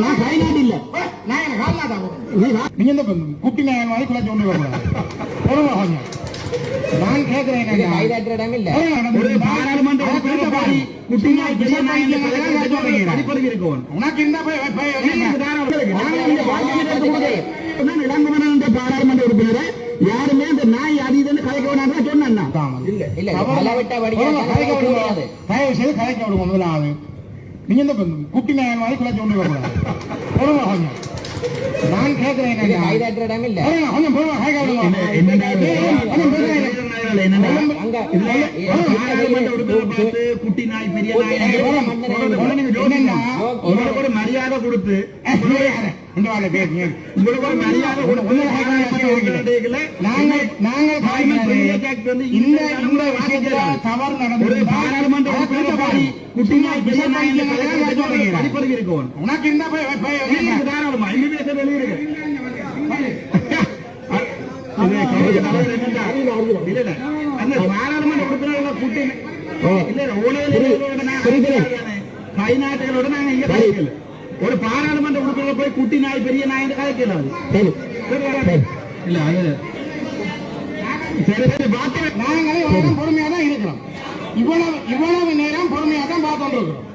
நான் கைநாட்டு இல்ல. நான் நீ வா. நீங்க இந்த குட்டி நாயன் மாதிரி குழந்தை ஒன்று வரக்கூடாது பொறுமை நான் கேட்கிறேன் உனக்கு இந்த நான் பாராளுமன்ற உறுப்பினரை யாருமே அந்த நாய் அது இதுன்னு கதைக்க வேணாம் சொன்னா தயவு செய்து கலைக்க விடுவோம் முதலாவது. நீங்க இந்த குட்டி நாயன் மாதிரி குழந்தை ஒன்று வரக்கூடாது பொறுமை கொஞ்சம் நான் கேட்கிறேன் குட்டி நாய் பெரிய நாய் என்னன்னா, உங்களுக்கு ஒரு மரியாதை கொடுத்து நாங்கள் நாங்கள் காய்கிறது இந்த இந்த விஷயத்துல தவறு ஒரு நடந்தது பாராளுமன்ற உறுப்பினர் பாடி குட்டி நாய் பெரிய நாய் என்று கதைக்கிறது அடிப்படையில் இருக்கும் உனக்கு இந்த போய் போய் வெளியிருக்கு தாராளமா இங்க பேச வெளியிருக்கு இது கேட்க நல்லது என்னடா? இல்ல, இல்ல. அந்த பாராளுமன்ற உறுப்பினர்களை கூட்டி இல்ல, இல்ல, ஊழல்களோட நாங்க கைநாட்டுகளோட நாங்க இங்க கதைக்கல. ஒரு பாராளுமன்ற உறுப்பினர் போய் குட்டி நாய் பெரிய நாய் கதைக்கல அது. இல்ல அது பார்த்து நாங்களே பொறுமையா தான் இருக்கிறோம். இவ்வளவு இவ்வளவு நேரம் பொறுமையா தான் பார்த்துட்டு இருக்கிறோம்